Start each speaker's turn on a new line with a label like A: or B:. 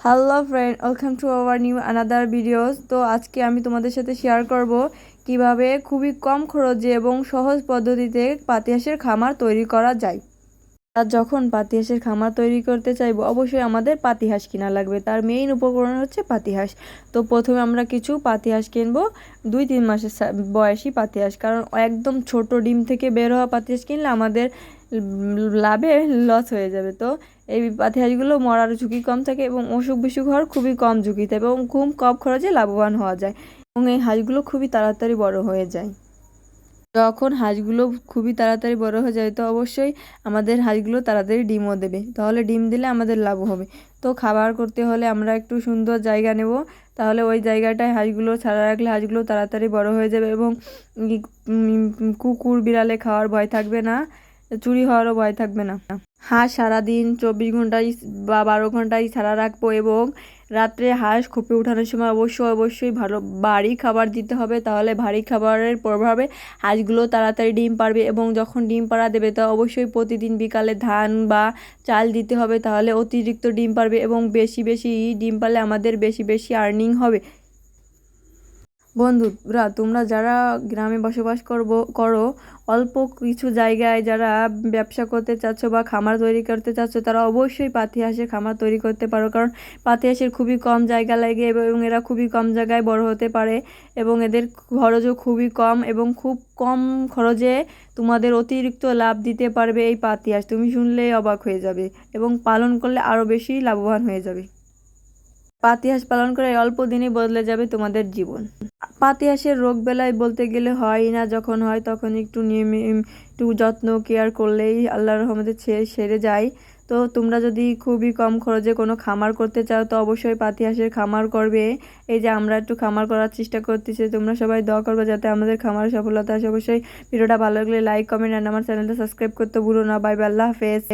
A: Hello friend welcome to our new another videos তো আজকে আমি তোমাদের সাথে শেয়ার করব কীভাবে খুবই কম খরচে এবং সহজ পদ্ধতিতে পাতিহাসের খামার তৈরি করা যায়। যখন পাতিহাঁসের খামার তৈরি করতে চাইব, অবশ্যই আমাদের পাতিহাঁস কিনা লাগবে। তার মেইন উপকরণ হচ্ছে পাতিহাঁস তো প্রথমে আমরা কিছু পাতিহাঁস কিনবো। দুই, তিন মাসের বয়সী পাতিহাঁস কারণ একদম ছোট ডিম থেকে বের হওয়া পাতিহাঁস কিনলে আমাদের লাভে লস হয়ে যাবে। তো এই পাতিহাঁসগুলো মরার ঝুঁকি কম থাকে এবং অসুখ বিসুখ হওয়ার খুবই কম ঝুঁকি থাকে এবং খুব কম খরচে লাভবান হওয়া যায় এবং এই হাঁসগুলো খুবই তাড়াতাড়ি বড় হয়ে যায়। যখন হাঁসগুলো খুবই তাড়াতাড়ি বড় হয়ে যায় তো অবশ্যই আমাদের হাঁসগুলো তাড়াতাড়ি ডিমও দেবে। তাহলে ডিম দিলে আমাদের লাভ হবে। তো খাবার করতে হলে আমরা একটু সুন্দর জায়গা নেব। তাহলে ওই জায়গাটায় হাঁসগুলো ছাড়া রাখলে হাঁসগুলো তাড়াতাড়ি বড় হয়ে যাবে এবং কুকুর বিড়ালে খাওয়ার ভয় থাকবে না। চুরি হওয়ারও ভয় থাকবে না। হাঁস সারাদিন চব্বিশ ঘন্টায় বা বারো ঘন্টায় ছাড়া রাখব এবং রাত্রে হাঁস খুপে ওঠানোর সময় অবশ্যই অবশ্যই ভালো ভারী খাবার দিতে হবে। তাহলে ভারী খাবারের প্রভাবে হাঁসগুলো তাড়াতাড়ি ডিম পারবে এবং যখন ডিম পাড়া দেবে, তা অবশ্যই প্রতিদিন বিকালে ধান বা চাল দিতে হবে। তাহলে অতিরিক্ত ডিম পারবে এবং বেশি বেশি ডিম পারলে আমাদের বেশি বেশি আর্নিং হবে। বন্ধুরা তোমরা যারা গ্রামে বসবাস করব, করো, অল্প কিছু জায়গায় যারা ব্যবসা করতে চাচ্ছ বা খামার তৈরি করতে চাচ্ছ, তারা অবশ্যই পাতি হাঁসের খামার তৈরি করতে পারো। কারণ পাতি হাঁসের খুবই কম জায়গা লাগে এবং এরা খুবই কম জায়গায় বড় হতে পারে এবং এদের খরচও খুবই কম এবং খুব কম খরচে তোমাদের অতিরিক্ত লাভ দিতে পারবে এই পাতি হাঁস। তুমি শুনলেই অবাক হয়ে যাবে এবং পালন করলে আরও বেশি লাভবান হয়ে যাবে। পাতি হাঁস পালন করে অল্প দিনেই বদলে যাবে তোমাদের জীবন। পাতি হাঁসের রোগ বেলায় বলতে গেলে হয় না, যখন হয় তখন একটু নিয়মে, একটু যত্ন কেয়ার করলেই আল্লাহর রহমতে সেরে যায়। তো তোমরা যদি খুবই কম খরচে কোনো খামার করতে চাও, তো অবশ্যই পাতি হাঁসের খামার করবে। এই যে আমরা একটু খামার করার চেষ্টা করতেছি, তোমরা সবাই দোয়া করবে যাতে আমাদের খামারে সফলতা আসে। অবশ্যই ভিডিওটা ভালো লাগলে লাইক কমেন্ট আর আমার চ্যানেলটা সাবস্ক্রাইব করতে ভুলো না। বাই আল্লাহ হাফেজ।